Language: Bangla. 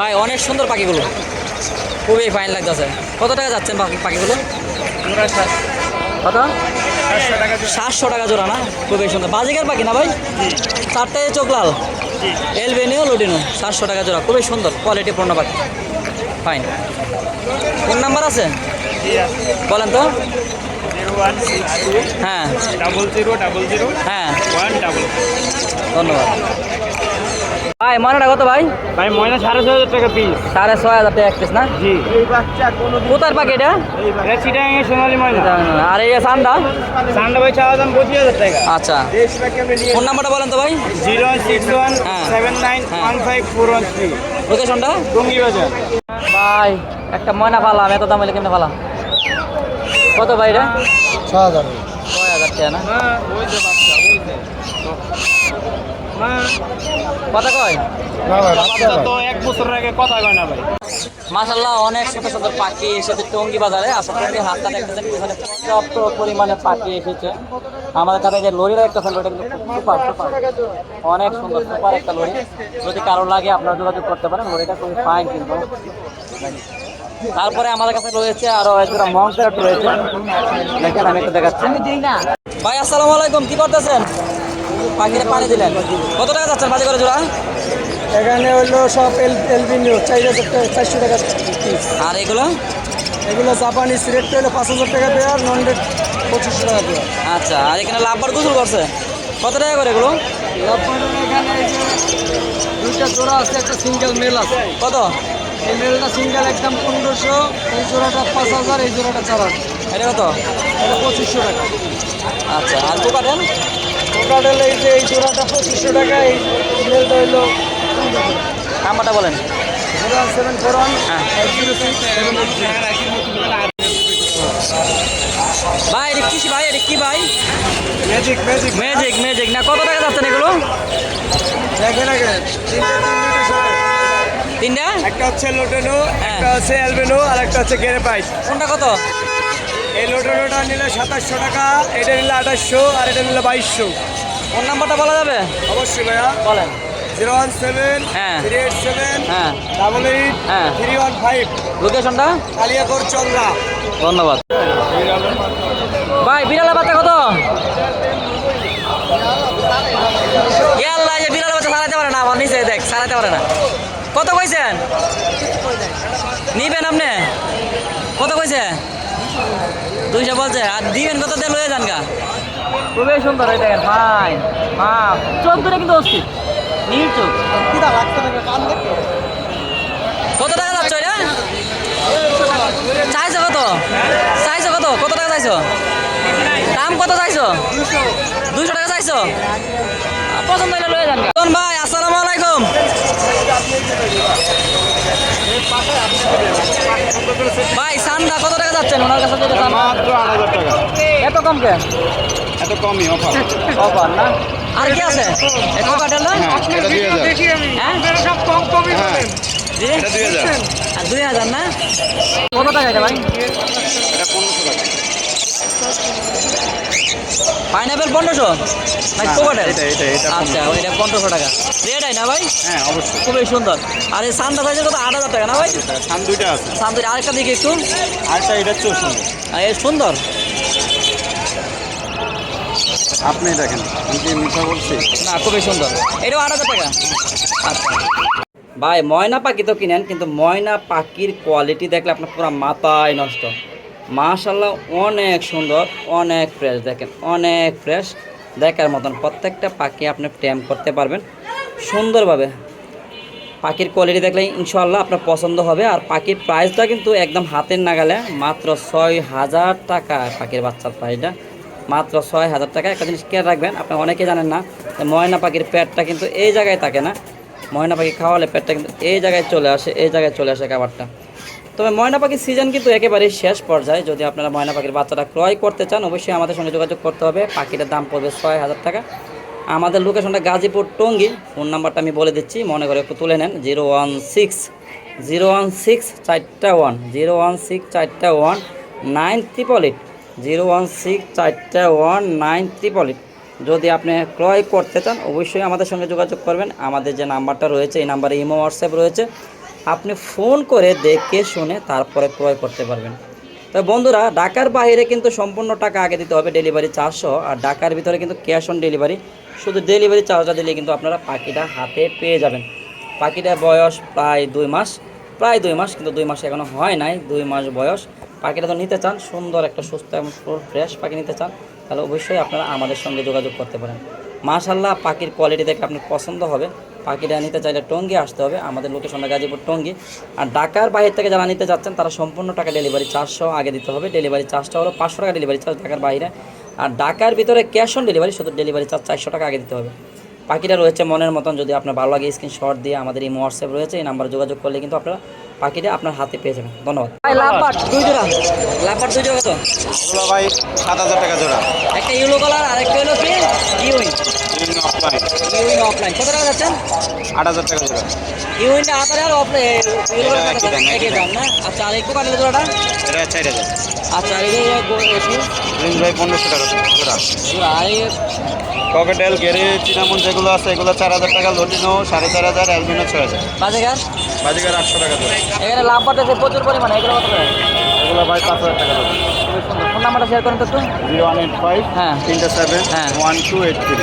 ভাই অনেক সুন্দর পাখিগুলো। খুবই ফাইন লাগতেছে। কত টাকা যাচ্ছেন পাখি পাখিগুলো? কত? সাতশো টাকা জোড়া না? খুবই সুন্দর। বাজিকার পাখি না ভাই? চারটে চোখ লাল। এলবেনিও লুডিনো সাতশো টাকা জোড়া। খুবই সুন্দর কোয়ালিটি পূর্ণ পাখি। ফাইন ফোন নাম্বার আছে? বলেন তো। টু হ্যাঁ। ডাবল জিরো ডাবল জিরো হ্যাঁ। ওয়ান ডাবল ধন্যবাদ। ভাই ময়নাটা কত ভাই? ভাই ময়না সাড়ে ছয় হাজার টাকা পিস সাড়ে ছয় হাজার টাকা এক piece না? জি। এই বাচ্চা কোনো কোথার পাখি এটা? চিটাং সোনালি ময়না। আর এই সান্ডা? সান্ডা ভাই চাওয়া দাম পঁচিশ হাজার টাকা। আচ্ছা। ফোন নাম্বারটা বলেন তো ভাই। জিরো সিক্স ওয়ান হ্যাঁ। সেভেন নাইন হ্যাঁ। One five four one three. লোকেশনটা টঙ্গি বাজার ভাই একটা ময়না পালাম। এত দাম হলে কেমনে পালাম? কত ভাই এটা? ছ হাজার। ছয় হাজার টাকা না হ্যাঁ ওই যে বাচ্চা ওই যে হ্যাঁ। কথা কয়? না ভাই বাচ্চা বাচ্চা তো এক বছর আগে কথা কয় না ভাই। মাশাল্লাহ অনেক সুন্দর সুন্দর পাখি এসেছে টঙ্গি বাজারে। আসলে টঙ্গি হাতটা দেখতেছেন এখানে পর্যাপ্ত পরিমাণে পাখি এসেছে। আমাদের কাছে যে লরিটা একটা লরিটা সুপার সুপার অনেক সুন্দর সুপার একটা লরি। যদি কারও লাগে আপনারা যোগাযোগ করতে পারেন। লরিটা খুবই ফাইন কিন্তু। তারপরে আমাদের কাছে রয়েছে আরও একটা মংসেট রয়েছে। দেখেন আমি একটু দেখাচ্ছি। ভাই আসসালামু আলাইকুম কি করতেছেন? পাখিরে পানি দিলেন। কত টাকা যাচ্ছেন বাজে করে জোড়া? এখানে হলো সব এল টাকা চারশো টাকা আর এগুলো? এগুলো জাপানিজ রেটটা হলো পাঁচ হাজার টাকা দেওয়ার নন রেট পঁচিশশো টাকা দেওয়া আচ্ছা আর এখানে লাভবার গোসল করছে? কত টাকা করে এগুলো? এখানে দুইটা জোড়া আছে একটা সিঙ্গেল মেল আছে। কত? এই মেলটা সিঙ্গেল একদম পনেরোশো এই জোড়াটা পাঁচ হাজার এই জোড়াটা চার হাজার। এটা কত? এটা পঁচিশশো টাকা। আচ্ছা আর কোকাটেল টোটাল এই যে এই জোড়াটা পঁচিশশো টাকা এই মেলটা হলো নাম্বারটা বলেন। Zero one seven four one হ্যাঁ। ভাই এটা কি ভাই? এটা কি ভাই? ম্যাজিক ম্যাজিক ম্যাজিক ম্যাজিক না কত টাকা যাচ্ছেন এগুলো? দেখেন আগে তিনটে একটা হচ্ছে লোটেনো হ্যাঁ। একটা হচ্ছে অ্যালবেনো আর একটা হচ্ছে গেরে পাইস কোনটা কত? এই লোটেনোটা নিলে সাতাশশো টাকা এটা নিলে আঠাশশো আর এটা নিলে বাইশশো। ফোন নাম্বারটা বলা যাবে? অবশ্যই ভাইয়া। বলেন। জিরো ওয়ান সেভেন হ্যাঁ। থ্রি এইট সেভেন হ্যাঁ। ডাবল এইট হ্যাঁ। Three one five. লোকেশনটা? কালিয়াকোর চল্লা ধন্যবাদ। ভাই বিড়ালের বাচ্চা কত? যে বিড়ালের বাচ্চা সারাতে পারে না আমার নিচে দেখ সারাতে পারে না। কত কইছেন? নিবেন আপনি? কত কইছে? দুইশো বলছে আর দিবেন কত দিয়ে লয়ে যান গা? খুবই সুন্দর এই দেখেন ফাইন মা চোখ দুটো কিন্তু অস্থির নীল চোখ। কত টাকা যাচ্ছ এটা চাইছো কত? চাইছো কত? কত টাকা চাইছো? দাম কত চাইছো? দুইশো। টাকা চাইছো? পছন্দ হলে লয়ে যান গা। রতন ভাই আসসালামু আলাইকুম ভাই সান্ডা কত ওনার কাছে যেটা মাত্র আট হাজার টাকা। এত কম কে? এত কমই অফার। অফার না? আর কি আছে? এ কাটাল না? হ্যাঁ এটা দুই হাজার। হ্যাঁ? সব কম কমই হ্যাঁ। এটা দুই হাজার। আর দুই হাজার না? কত টাকা এটা ভাই? এটা পনেরোশো টাকা। পাইনাপেল পনেরোশো? ভাই হ্যাঁ, কোকাটেল এটা, এটা, এটা আচ্ছা পনেরোশো। টাকা। রেট না ভাই? হ্যাঁ অবশ্যই। খুবই সুন্দর। আর এই সানটা সাইজের কত? আট হাজার টাকা না ভাই? সান দুইটা আছে। সান দুই আরেকটা দিকে একটু। আরেকটা এটা চৌষট্টি আর এই সুন্দর। আপনি দেখেন আমি মিথ্যা বলছি। না খুবই সুন্দর। এটাও আট হাজার টাকা। আচ্ছা। ভাই ময়না পাখি তো কিনেন কিন্তু ময়না পাখির কোয়ালিটি দেখলে আপনার পুরো মাথায় নষ্ট। মাশাল্লাহ অনেক সুন্দর, অনেক ফ্রেশ দেখেন, অনেক ফ্রেশ দেখার মতন প্রত্যেকটা পাখি আপনি টেম করতে পারবেন। সুন্দরভাবে পাখির কোয়ালিটি দেখলে ইনশাল্লাহ আপনার পছন্দ হবে। আর পাখির প্রাইসটা কিন্তু একদম হাতের নাগালে, মাত্র ছয় হাজার টাকা পাখির বাচ্চার প্রাইসটা মাত্র ছয় হাজার টাকা। একটা জিনিস খেয়াল রাখবেন, আপনি অনেকে জানেন না ময়না পাখির পেটটা কিন্তু এই জায়গায় থাকে না। ময়না পাখি খাওয়ালে পেটটা কিন্তু এই জায়গায় চলে আসে, এই জায়গায় চলে আসে খাবারটা। তবে ময়না পাখির সিজন কিন্তু একেবারেই শেষ পর্যায়ে। যদি আপনারা ময়না পাখির বাচ্চাটা ক্রয় করতে চান, অবশ্যই আমাদের সঙ্গে যোগাযোগ করতে হবে। পাখিটার দাম পড়বে ছয় হাজার টাকা। আমাদের লোকেশনটা গাজীপুর টঙ্গী। ফোন নাম্বারটা আমি বলে দিচ্ছি। মনে করে একটু তুলে নেন। Zero one six, zero one six চারটা ওয়ান, জিরো ওয়ান সিক্স চারটা one, nine triple eight zero one six চারটা ওয়ান, নাইন ট্রিপল এইট যদি আপনি ক্রয় করতে চান, অবশ্যই আমাদের সঙ্গে যোগাযোগ করবেন। আমাদের যে নাম্বারটা রয়েছে, এই নাম্বারে ইমো, হোয়াটসঅ্যাপ রয়েছে। আপনি ফোন করে দেখে শুনে তারপরে ক্রয় করতে পারবেন। তো বন্ধুরা, ঢাকার বাইরে কিন্তু সম্পূর্ণ টাকা আগে দিতে হবে ডেলিভারি চারশো আর ঢাকার ভিতরে কিন্তু ক্যাশ অন ডেলিভারি। শুধু ডেলিভারি চার্জটা দিলে কিন্তু আপনারা পাখিটা হাতে পেয়ে যাবেন। পাখিটার বয়স প্রায় দুই মাস। প্রায় দুই মাস, কিন্তু দুই মাস এখনও হয় নাই। দুই মাস বয়স। পাখিটা তো নিতে চান, সুন্দর একটা সুস্থ এবং ফ্রেশ পাখি নিতে চান, তাহলে অবশ্যই আপনারা আমাদের সঙ্গে যোগাযোগ করতে পারেন। মাশাল্লাহ পাখির কোয়ালিটি দেখে আপনার পছন্দ হবে। পাখিটা নিতে চাইলে টঙ্গি আসতে হবে। আমাদের লোকেশনটা গাজীপুর টঙ্গি। আর ঢাকার বাইরে থেকে যারা নিতে যাচ্ছেন তারা সম্পূর্ণ টাকা ডেলিভারি চার্জসহ আগে দিতে হবে। ডেলিভারি চার্জটা হলো পাঁচশো টাকা ডেলিভারি চার্জ ঢাকার বাইরে। আর ঢাকার ভিতরে ক্যাশ অন ডেলিভারি শুধু ডেলিভারি চার্জ চারশো টাকা আগে দিতে হবে। পাখিটা রয়েছে মনের মতন যদি আপনার ভালো লাগে স্ক্রিনশট দিয়ে আমাদের এই হোয়াটসঅ্যাপ রয়েছে এই নাম্বারে যোগাযোগ করলে কিন্তু আপনারা পাখিটা আপনার হাতে পেয়ে যাবেন। ধন্যবাদ। লাভবাট দুই জোড়া। লাভবাট দুই জোড়া কত? ভাই সাত হাজার টাকা জোড়া। একটা ইউলো কালার আর একটা হলো কি অফলাইন ইউইন অফলাইন কত টাকা যাচ্ছেন? আট হাজার টাকা জোড়া ইউইনটা অফলাইন একই দাম, না? আচ্ছা আর একটু কাটলে জোড়াটা? এটা চার হাজার। আচ্ছা এই একটু ভাই পনেরোশো টাকা জোড়া। জোড়া ককেটেল গেরে চিনামন যেগুলো আছে এগুলো চার হাজার টাকা লটিনো সাড়ে চার হাজার অ্যালবিনো ছয় হাজার। বাজে গাছ বাজিকার আটশো টাকা জোড়া। এখানে লাভ পাঠাচ্ছে প্রচুর পরিমাণে এগুলো কত এগুলো ভাই পাঁচ হাজার টাকা জোড়া। ফোন নাম্বারটা শেয়ার করেন তো একটু। জিরো ওয়ান এইট ফাইভ হ্যাঁ। তিনটে সেভেন হ্যাঁ। One two eight three